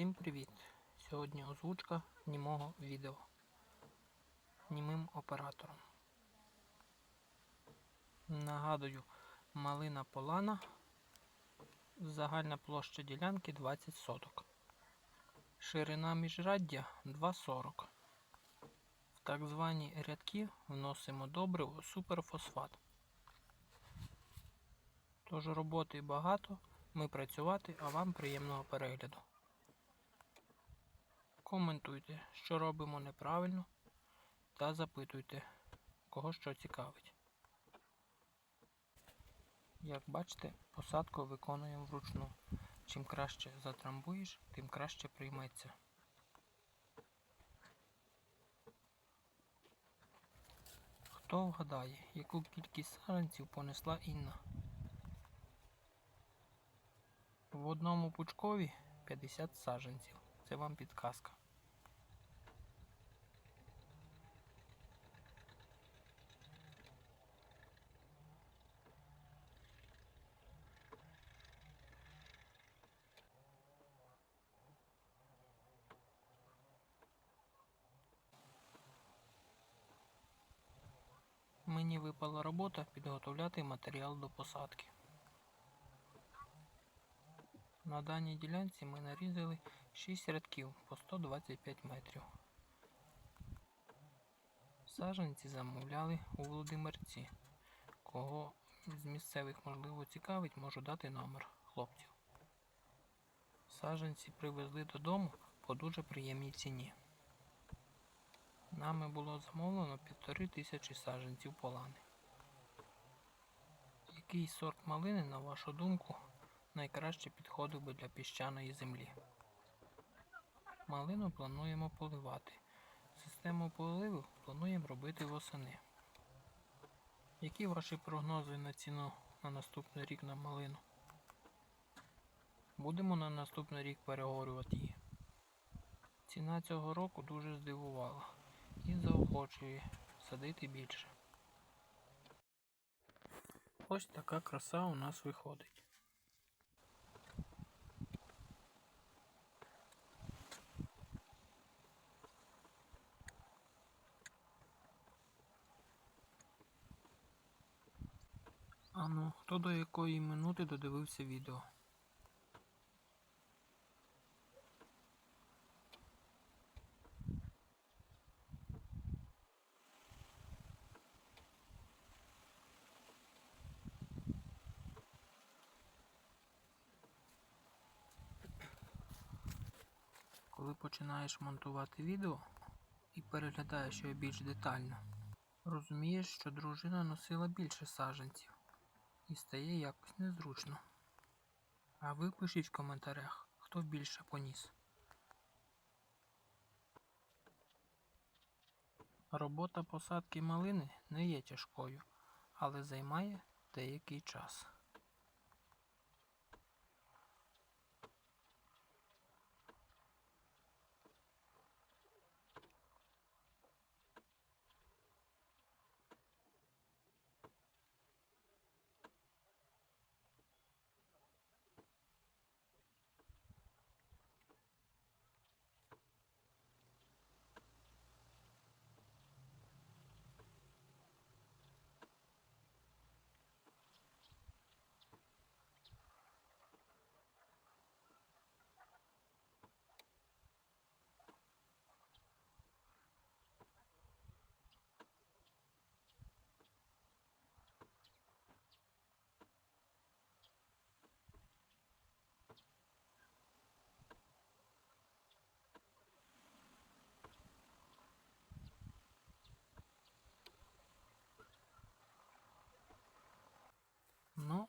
Всім привіт! Сьогодні озвучка німого відео німим оператором. Нагадую, малина полана, загальна площа ділянки 20 соток. Ширина міжраддя 2,40. В так звані рядки вносимо добриво суперфосфат. Тож роботи багато, ми працювати, а вам приємного перегляду. Коментуйте, що робимо неправильно, та запитуйте, кого що цікавить. Як бачите, посадку виконуємо вручну. Чим краще затрамбуєш, тим краще прийметься. Хто вгадає, яку кількість саджанців понесла Інна? В одному пучкові 50 саджанців. Це вам підказка. Мені випала робота підготовляти матеріал до посадки. На даній ділянці ми нарізали 6 рядків по 125 метрів. Саджанці замовляли у Володимирці. Кого з місцевих можливо цікавить, можу дати номер хлопців. Саджанці привезли додому по дуже приємній ціні. Нами було замовлено півтори тисячі саджанців полани. Який сорт малини, на вашу думку, найкраще підходив би для піщаної землі? Малину плануємо поливати. Систему поливу плануємо робити восени. Які ваші прогнози на ціну на наступний рік на малину? Будемо на наступний рік переговорювати її. Ціна цього року дуже здивувала і заохочує садити більше. Ось така краса у нас виходить. Ану, хто до якої минути додивився відео? Коли починаєш монтувати відео і переглядаєш його більш детально, розумієш, що дружина носила більше саджанців і стає якось незручно. А ви пишіть в коментарях, хто більше поніс. Робота посадки малини не є тяжкою, але займає деякий час.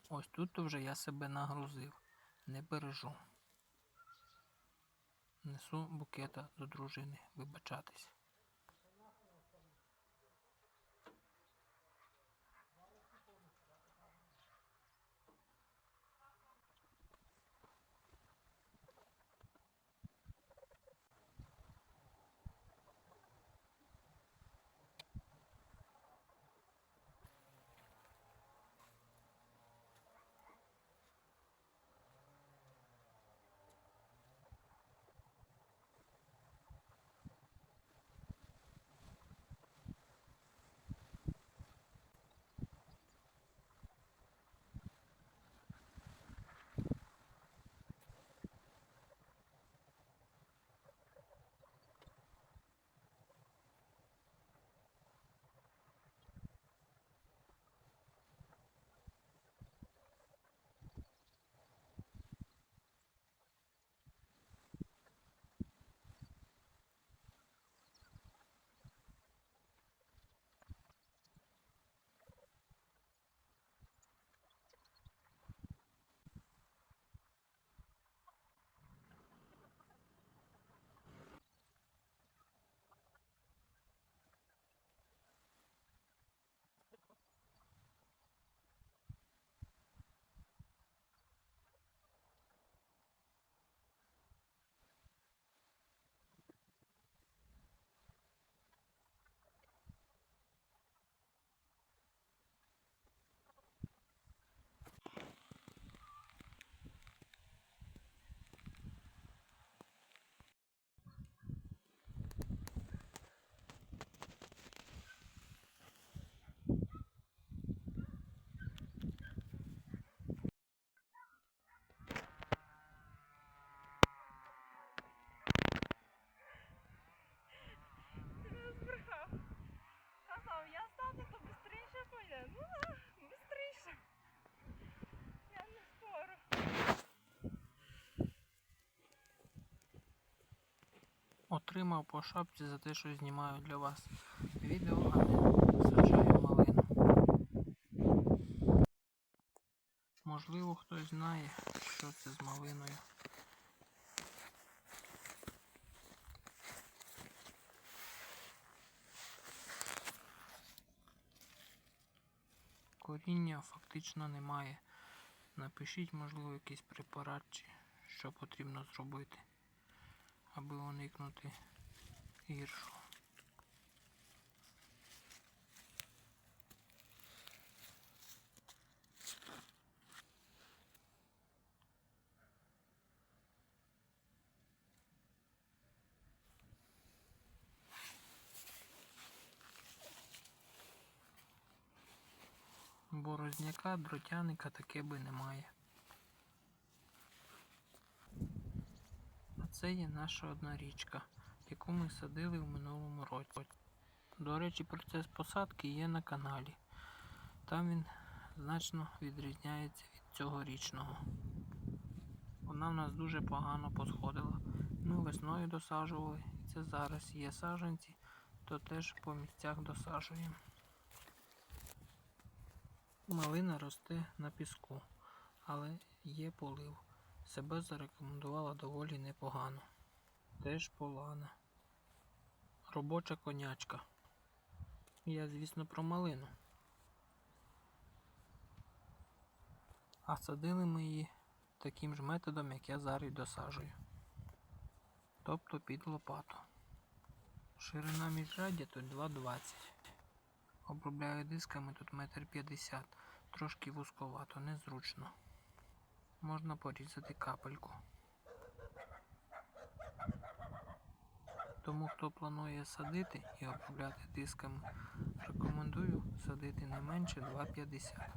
Ось тут вже я себе нагрузив. Не бережу. Несу букета до дружини вибачатись. Отримав по шапці за те, що знімаю для вас відео, а не саджаю малину. Можливо, хтось знає, що це з малиною. Коріння фактично немає. Напишіть, можливо, якийсь препарат чи що потрібно зробити, аби уникнути гіршого. Борозняка, дротяника таке би немає. Це є наша одна річка, яку ми садили в минулому році. До речі, процес посадки є на каналі. Там він значно відрізняється від цього річного. Вона в нас дуже погано посходила. Ми весною досаджували, і це зараз є саджанці, то теж по місцях досаджуємо. Малина росте на піску, але є полив. Себе зарекомендувала доволі непогано. Теж полана. Робоча конячка. Я, звісно, про малину. А садили ми її таким ж методом, як я зараз досаджую. Тобто під лопату. Ширина міжряддя тут 2,20. Обробляю дисками тут метр п'ятдесят. Трошки вузьковато, незручно. Можна порізати капельку. Тому хто планує садити і обробляти дисками, рекомендую садити не менше 2,50.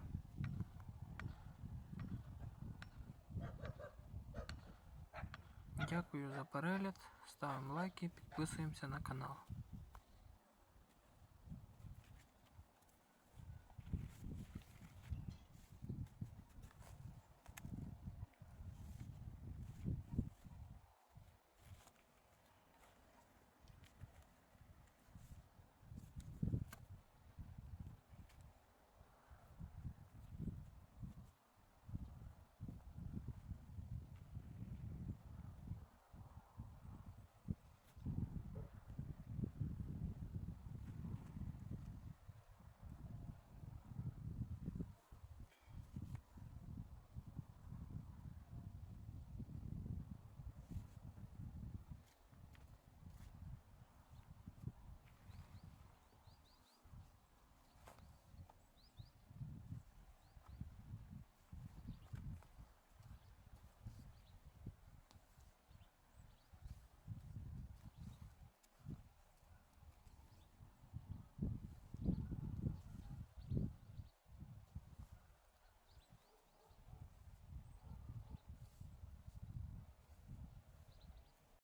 Дякую за перегляд, ставимо лайки, підписуємося на канал.